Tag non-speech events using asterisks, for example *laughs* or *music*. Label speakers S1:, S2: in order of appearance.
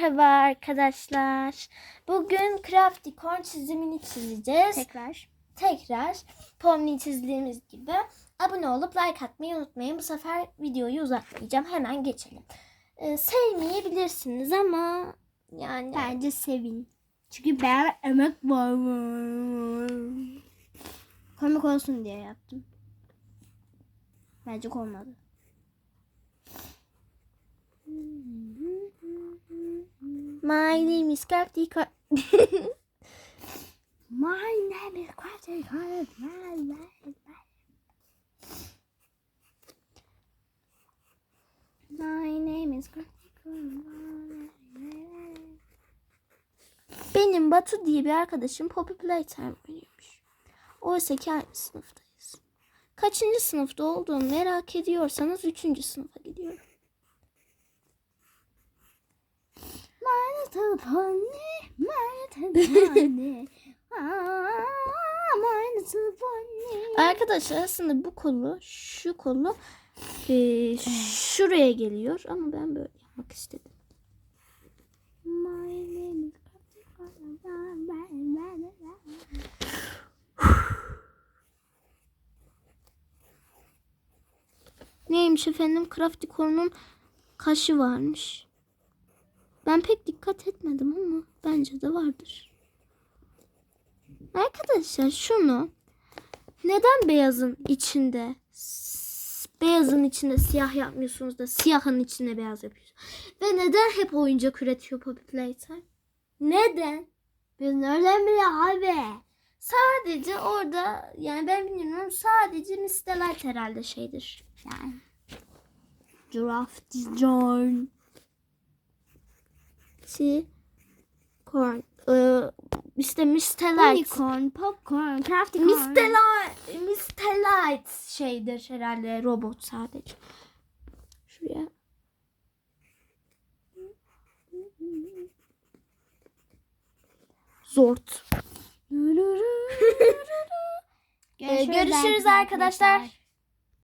S1: Merhaba arkadaşlar. Bugün Crafty Corn çizimini çizeceğiz.
S2: Tekrar.
S1: Tekrar Pomni çizdiğimiz gibi. Abone olup like atmayı unutmayın. Bu sefer videoyu uzatmayacağım. Hemen geçelim. Ee, sevmeyebilirsiniz ama yani
S2: Bence sevin. Çünkü ben emek var. Komik olsun diye yaptım. Bence olmadı.
S1: My name is Crafty Corn.
S2: My name is Crafty Corn. My name is Crafty Corn.
S1: Benim Batu diye bir arkadaşım Poppy Playtime oynuyormuş. Oysa ki aynı sınıftayız. Kaçıncı sınıfta olduğumu merak ediyorsanız üçüncü sınıfa gidiyorum. *laughs* Arkadaşlar aslında bu kolu, şu kolu eee, şuraya geliyor ama ben böyle yapmak istedim. Neymiş efendim? Crafty Corn'un kaşı varmış. Ben pek dikkat etmedim ama bence de vardır. Arkadaşlar şunu neden beyazın içinde beyazın içinde siyah yapmıyorsunuz da siyahın içinde beyaz yapıyorsunuz? Ve neden hep oyuncak üretiyor Poppy Playtime? Neden?
S2: Nereden biliyor abi?
S1: Sadece orada yani ben bilmiyorum sadece Miss Delight herhalde şeydir.
S2: Yani. Giraffe John.
S1: Şey, corn. Ee, işte Delight.
S2: Unicorn, popcorn, crafty corn.
S1: Miss Delight şeydir herhalde robot sadece. Şuraya. Zort. Ee, görüşürüz arkadaşlar.